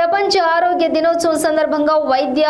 ప్రపంచ ఆరోగ్య దినోత్సవం సందర్భంగా వైద్య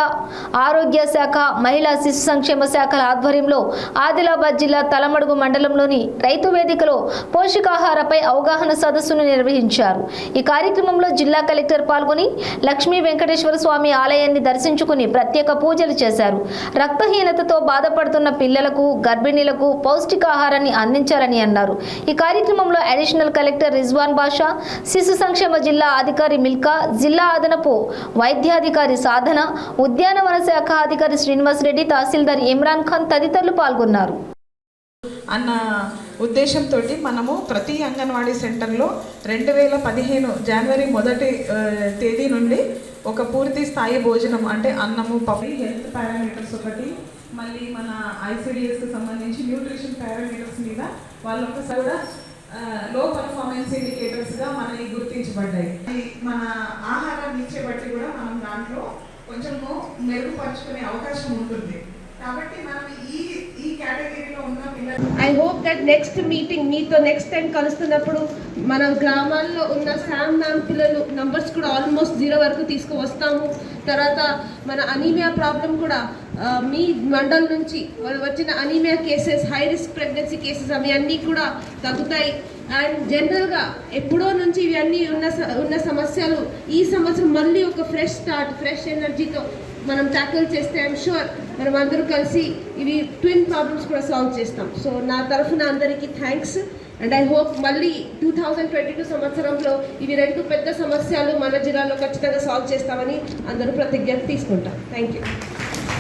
ఆరోగ్య శాఖ మహిళా శిశు సంక్షేమ శాఖల ఆధ్వర్యంలో ఆదిలాబాద్ జిల్లా తలమడుగు మండలంలోని రైతు వేదికలో పోషకాహారపై అవగాహన సదస్సును నిర్వహించారు. ఈ కార్యక్రమంలో జిల్లా కలెక్టర్ పాల్గొని లక్ష్మీ వెంకటేశ్వర స్వామి ఆలయాన్ని దర్శించుకుని ప్రత్యేక పూజలు చేశారు. రక్తహీనతతో బాధపడుతున్న పిల్లలకు గర్భిణీలకు పౌష్టికాహారాన్ని అందించాలని అన్నారు. ఈ కార్యక్రమంలో అడిషనల్ కలెక్టర్ రిజ్వాన్ బాషా శిశు సంక్షేమ జిల్లా అధికారి మిల్కా జిల్లా అదనపు వైద్యాధికారి సాధన ఉద్యానవన శాఖ అధికారి శ్రీనివాస్ రెడ్డి తహసీల్దార్ ఇమ్రాన్ ఖాన్ తదితరులు పాల్గొన్నారు. అన్న ఉద్దేశంతో మనము ప్రతి అంగన్వాడీ సెంటర్లో రెండు వేల పదిహేను జనవరి మొదటి తేదీ నుండి ఒక పూర్తి స్థాయి భోజనం అంటే అన్నము పప్పు హెల్త్ పారామీటర్స్ ఒకటి మళ్ళీ మన ఐసీడిఎస్కి సంబంధించి న్యూట్రిషన్ పారామీటర్స్ మీద వాళ్ళొకసారి కూడా లో పర్ఫార్మెన్స్ ఇండికేటర్స్గా మనకి గుర్తించబడ్డాయి. మన ఆహార ఆహారాన్ని ఇచ్చే బట్టి కూడా మనం దాంట్లో కొంచెము మెరుగుపరుచుకునే అవకాశం ఉంటుంది. కాబట్టి మనం ఈ ఈ కేటగిరీలో ఉన్న పిల్లలు I hope that next meeting మీతో నెక్స్ట్ టైం కలుస్తున్నప్పుడు మన గ్రామాల్లో ఉన్న శామ్ మ్యామ్ పిల్లలు నంబర్స్ కూడా ఆల్మోస్ట్ జీరో వరకు తీసుకువస్తాము. తర్వాత మన అనీమియా ప్రాబ్లం కూడా మీ మండల్ నుంచి వచ్చిన anaemia cases high risk pregnancy cases అవి అన్నీ కూడా తగ్గుతాయి. అండ్ జనరల్గా ఎప్పుడో నుంచి ఇవన్నీ ఉన్న స- ఉన్న సమస్యలు ఈ సంవత్సరం మళ్ళీ ఒక ఫ్రెష్ స్టార్ట్ ఫ్రెష్ ఎనర్జీతో మనం ట్యాకిల్ చేస్తే ఐమ్ షూర్ మనం అందరూ కలిసి ఇవి ట్విన్ ప్రాబ్లమ్స్ కూడా సాల్వ్ చేస్తాం. సో నా తరఫున అందరికీ థ్యాంక్స్ అండ్ ఐ హోప్ మళ్ళీ టూ థౌజండ్ ట్వంటీ టూ సంవత్సరంలో ఇవి రెండు పెద్ద సమస్యలు మన జిల్లాలో ఖచ్చితంగా సాల్వ్ చేస్తామని అందరూ ప్రతిజ్ఞ తీసుకుంటాం. Thank you